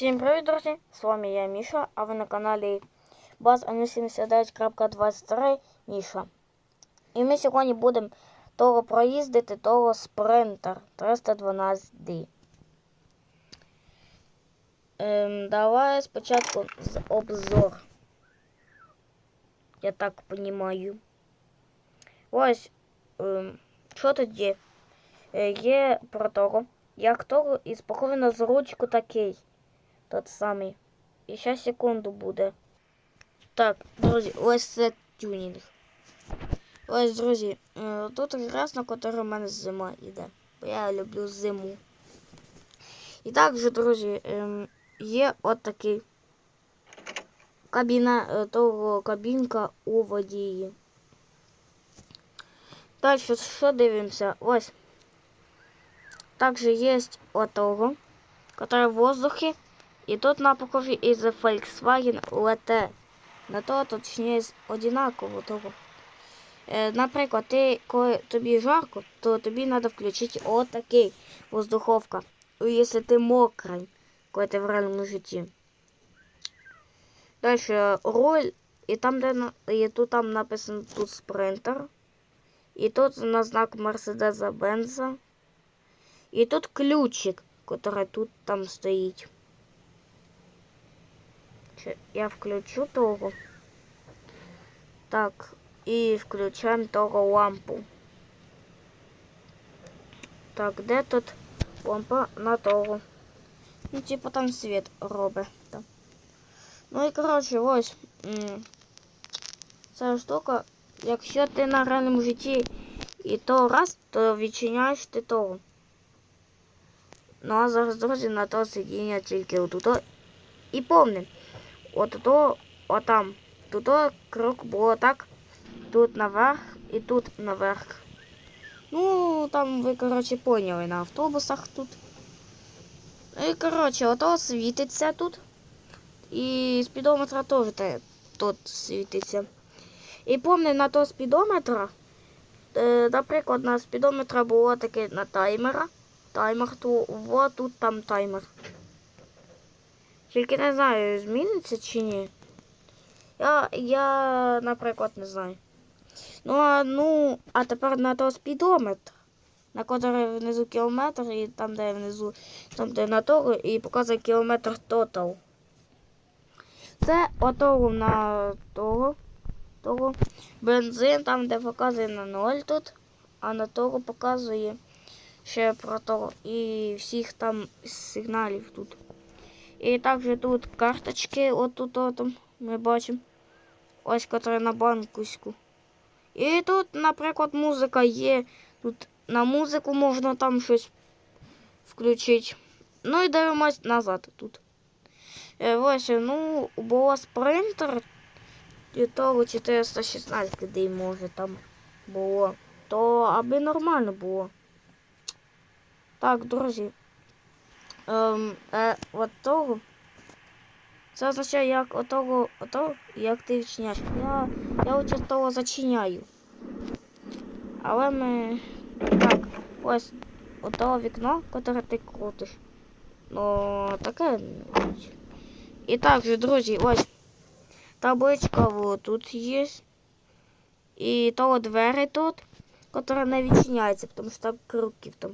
Всім привіт, друзі! З вами я Міша, а ви на каналі Baz79.23 Міша. І ми сьогодні будемо того проїздити, того спринтер 312D. Ем, давай спочатку з обзор. Я так розумію. Ось, ем, що тут є? Е, Є про того, як того і спокійно з ручку такий. Тот самий. І ще секунду буде. Так, друзі, ось це тюнінг. Ось, друзі, е, тут якраз на котрий у мене зима йде. Бо я люблю зиму. І також, друзі, ем, є от такий кабіна, е, того кабінка у водії. Далі, що дивимося? Ось. Також є от того, который в воздухе. І тут на упаковці із Volkswagen LT. На то точніше одинаково того. Е, наприклад, ти, коли тобі жарко, то тобі треба включити отакий воздуховка. Якщо ти мокрий, коли ти в реальному житті. Далі руль. І там, де і тут там написано тут спринтер. І тут на знак Мерседеса Бенза. І тут ключик, который тут там стоїть. Я включу того. Так, і включаємо того лампу. Так, де тут лампа на того? Ну, типа там світ робить. Там. Ну і коротше, ось. Ця штука, якщо ти на реальному житті і то раз, то відчиняєш ти того. Ну а зараз, друзі, на то сидіння тільки отут. І помним, от то, отам. Тут крок було так. Тут наверх і тут наверх. Ну, там ви, коротше, поняли на автобусах тут. Ну і, коротше, ото світиться тут. І спідометра теж тут світиться. І помню, на то спідометра, е, наприклад, на спідометра було таке на таймера. Таймер, то вот тут там таймер. Тільки не знаю, зміниться чи ні. Я, я, наприклад, не знаю. Ну, а, ну, а тепер на то спідометр, на котрий внизу кілометр, і там, де внизу, там, де на того, і показує кілометр тотал. Це отого на того, того. Бензин там, де показує на 0 тут, а на того показує ще про то і всіх там сигналів тут. І також тут карточки, отут отам ми бачимо. Ось котра на банкуську. І тут, наприклад, музика є. Тут на музику можна там щось включити. Ну і дивимось назад тут. Е, Ось, ну, було спринтер. І того 416 де може там було. То аби нормально було. Так, друзі. Ем, е, от того. Це означає, як отого, отого, як ти відчиняєш. Я, я того зачиняю. Але ми. Так, ось отого вікно, яке ти крутиш. Ну, таке. І так же, друзі, ось табличка вот тут є. І того двері тут, яка не відчиняється, тому що там крюків там.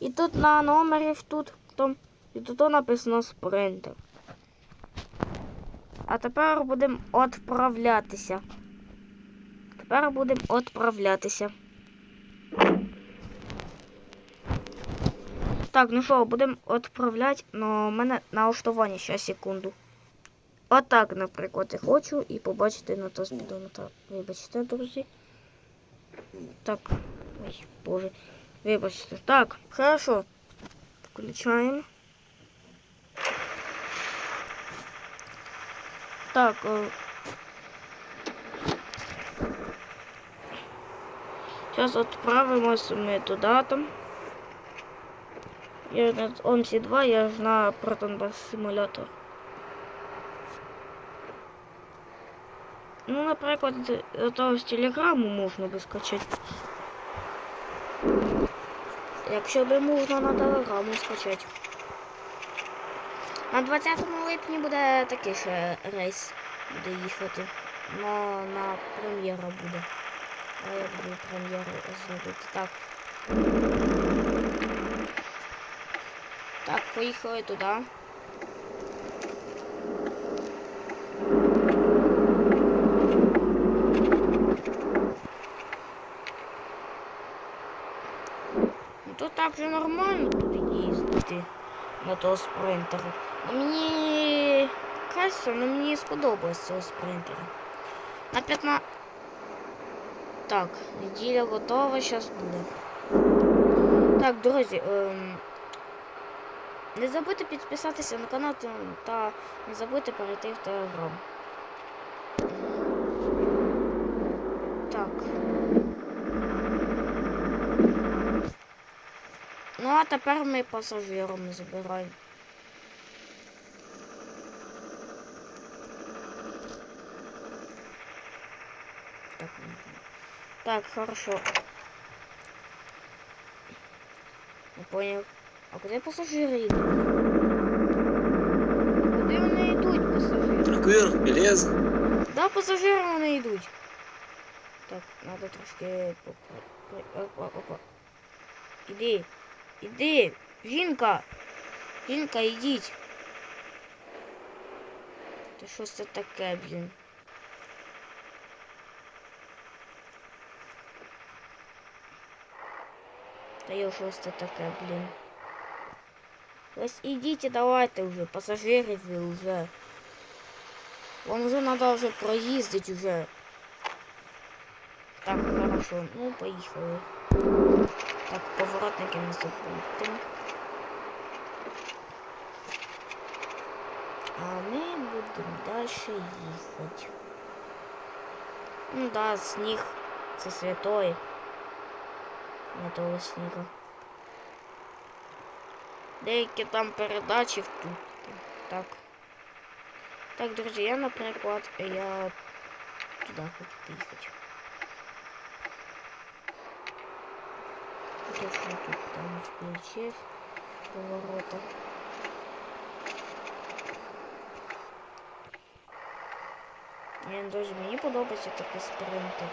І тут на номері тут, там, і тут написано спринтер. А тепер будемо відправлятися. Тепер будемо відправлятися. Так, ну що, будемо відправляти, але в мене налаштування ще секунду. Отак, наприклад, я хочу і побачити на то спідометр. Вибачте, друзі. Так. Ой, боже. Вибачте. Так, хорошо. Включаємо. Так. Е... Зараз відправимось ми туди там. Я на ОМСі 2, я ж на Proton Bus симулятор. Ну, наприклад, з того з телеграму можна би скачати. Якщо би можна на телеграму скачати. На 20 липні буде такий ще рейс буде їхати. Но на прем'єра буде. А я буду прем'єру зробити. Так. Так, поїхали туди. Так же нормально буде їздити на того спринтера. Ну, мені кажеться, ну мені сподобалось цього спринтера. На 15... Так, неділя готова, зараз буде. Так, друзі, ем... не забудьте підписатися на канал та не забудьте перейти в телеграм. Ну, а тепер ми пасажиром забираємо. Так, так, хорошо. Не понял. А куди пасажири йдуть? Куди вони йдуть, пасажири? Tranquilo, beleza? Да, пасажири вони йдуть. Так, надо трошки. Опа, опа. Іди. Іди. Жінка. Жінка, ідіть. Та що це таке, блін? Та йо, що це таке, блін? Ось ідіть, давайте вже, пасажири ви вже. Вам вже треба вже проїздити вже. Так, хорошо, ну поїхали. Так, поворотники не забудьте. А ми будемо далі їхати. Ну да, сніг це святой. Не того сніга. Деякі там передачі тут. Так. Так, друзі, я, наприклад, я туди хочу поїхати. То, що тут там включив поворота. Я дуже мені подобається такий спринтер.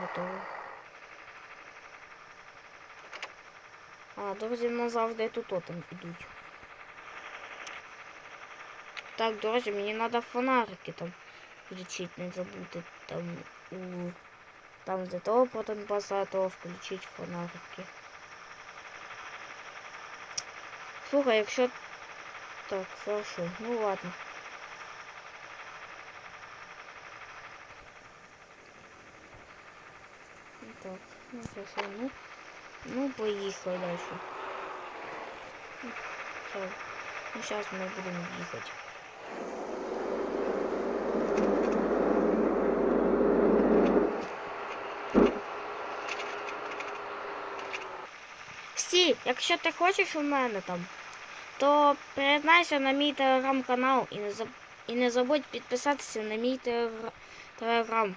Готово. А, друзі, назавжди тут там ідуть. Так, друзі, мені треба фонарики там включити, не забути там у там де того потім база, то включити фонарики. Слухай, якщо... Так, хорошо, ну ладно. Ну Так, ну хорошо, ну, ну поїхали дальше. Так, ну сейчас мы будем ехать. Якщо ти хочеш у мене там, то приєднайся на мій телеграм-канал і не, заб... і не забудь підписатися на мій телеграм.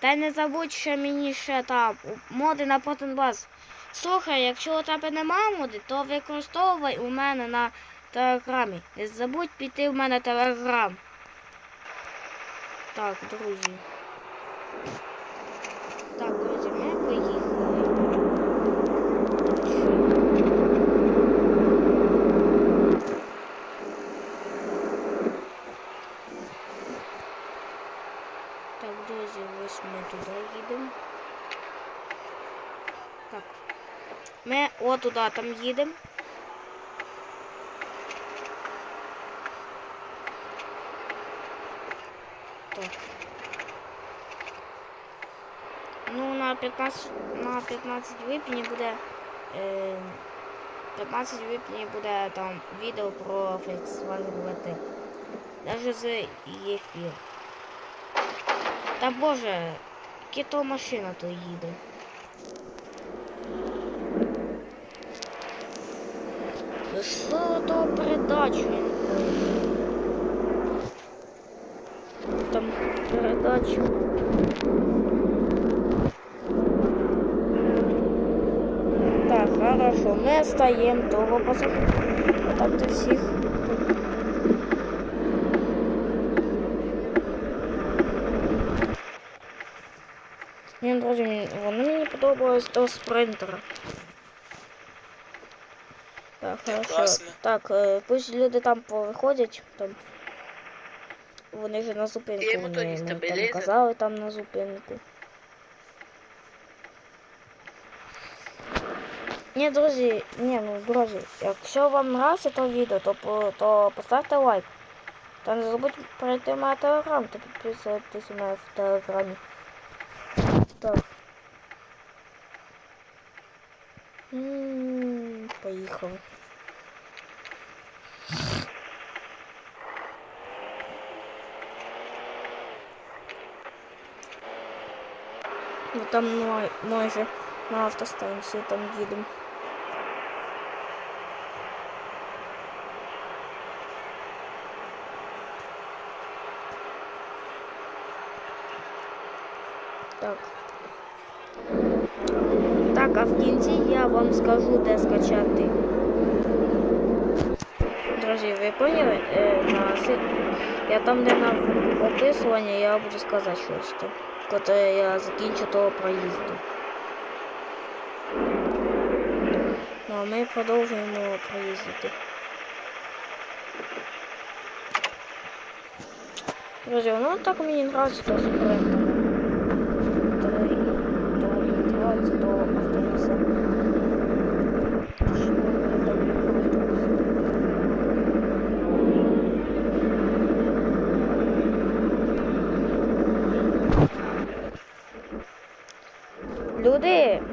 Та й не забудь, що мені ще там моди на Потенбас. Слухай, якщо у тебе нема моди, то використовуй у мене на телеграмі. Не забудь піти в мене телеграм. Так, друзі. Так, друзі, ми поїхали. Так, друзі, ось ми туди їдемо. Так. Ми от туди там їдемо. Ну, на 15, на 15 липня буде. Е, 15 липня буде там відео про Volkswagen VT. Даже з ефір. Та боже, яка машина то їде. Що то передачу? Там передачу. Так, хорошо. Ми стаємо того. А так до всіх. Ні, друзі, воно мені подобалось до спринтера. Хорошо. Так, е, пусть люди там повиходять, там. Вони вже на зупинку, моториста, там казали там на зупинку. Ні, друзі, ні, ну друзі, якщо вам нравиться то відео, то, то поставте лайк. Та не забудьте перейти в мене телеграм та підписуватись у мене в телеграмі. Так. М, Поїхали. Ну там май- майже на автостанції там їдемо. Так. Так, а в кінці я вам скажу, де скачати. Друзі, ви поняли? Е, на Я там, де на описування, я буду сказати щось там, коли я закінчу того проїзду. Ну, а ми продовжуємо проїздити. Друзі, ну так мені нравится то спринтер. То, то мені нравится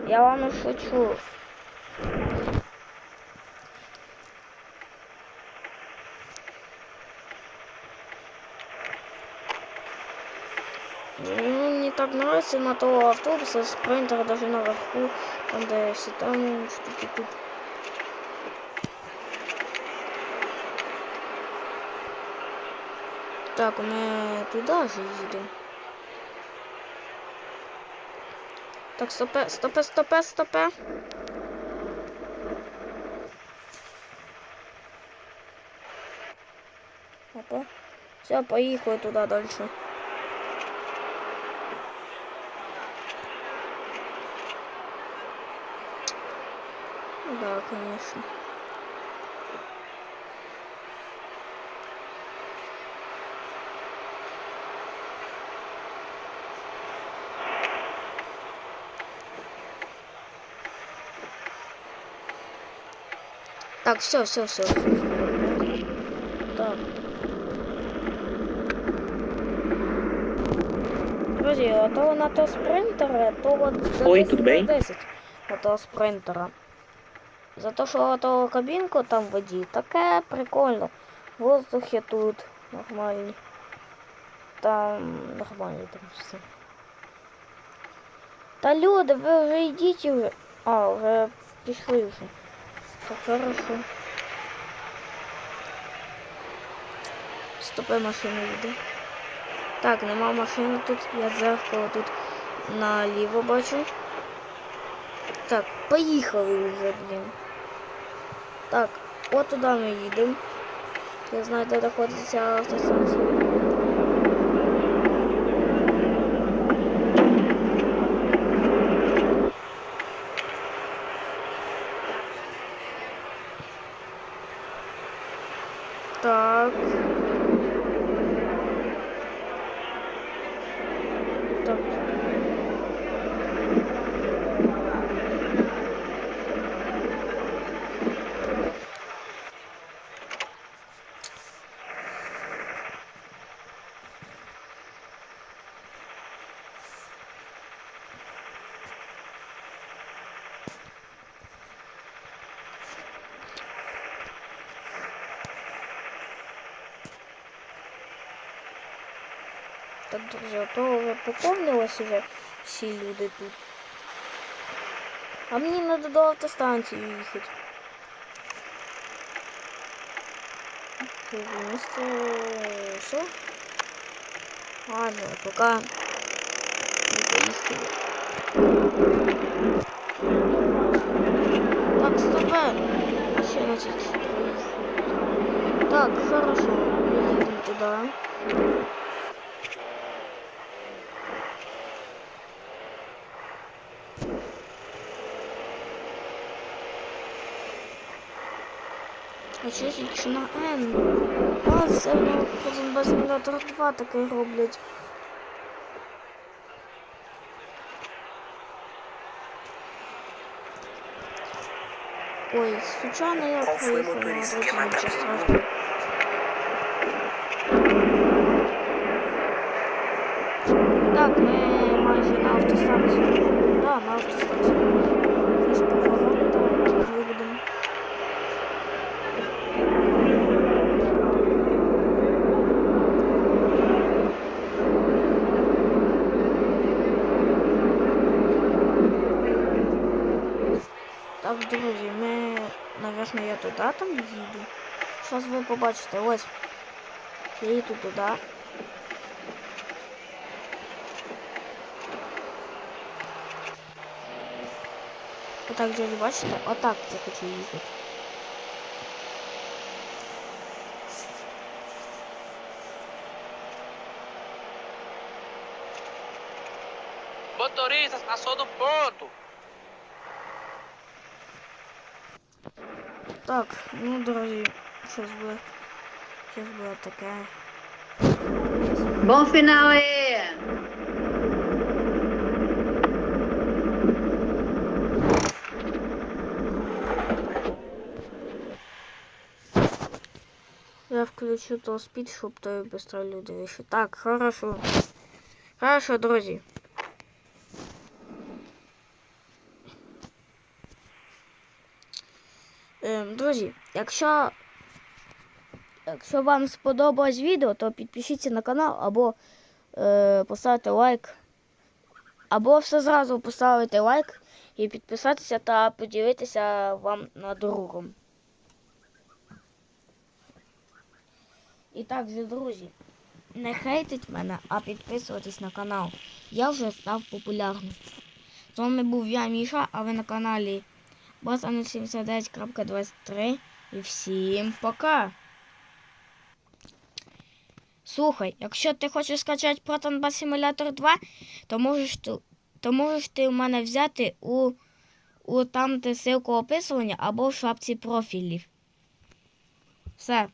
я вам не шучу. Ну, Мне так нравится на того автобуса, спринтера даже наверху, там где все там штуки тут. Так, ми туди же їдемо. Так, стопе, стопе, стопе, стопе. Опа. Все, поїхали туди далі. Да, конечно. Так, все, все, все. Так. Друзі, а то на то спринтера, то от за Ой, 10 тут на бей. 10 на того спринтера. За те, що то кабінку там в воді, таке прикольно. Воздухи тут нормальні. Там нормально там все. Та люди, ви вже йдіть вже. А, вже пішли вже. Хорошо. Стопи машина йде. Так, нема машини тут, я зеркало тут наліво бачу. Так, поїхали вже, блін. Так, от туди ми їдемо. Я знаю, де знаходиться автостанція. Так, друзі, а то вже поповнилось уже всі люди тут. А мені треба до автостанції їхати. Місце... Що? Ладно, поки не поїхали. Так, стоп, Давай. А ще на тільки що проїхав. Так, хорошо. Ми їдемо туди. Що на N? А, це один симулятор 2 таке роблять. Ой, случайно я проїхала, matou? нічого страшного. туди там їду. Зараз ви побачите, ось. Я їду туди. Отак, друзі, бачите? Отак я хочу їхати. Motorista, passou do ponto. Так, ну, друзі, щось буде. Щось буде таке. Bom final aí! Я включу то спід, щоб то быстро люди вийшли. Так, хорошо. Хорошо, друзі. Друзі, якщо, якщо вам сподобалось відео, то підпишіться на канал або е, поставте лайк. Або все зразу поставити лайк і підписатися та поділитися вам на другом. І так же, друзі, не хейтить мене, а підписуватись на канал. Я вже став популярним. З вами був я, Міша, а ви на каналі Bosan79.23 і всім пока! Слухай, якщо ти хочеш скачати Proton Bus Simulator 2, то можеш, ти- то можеш ти у мене взяти у, у там, де ссылку описування або в шапці профілів. Все.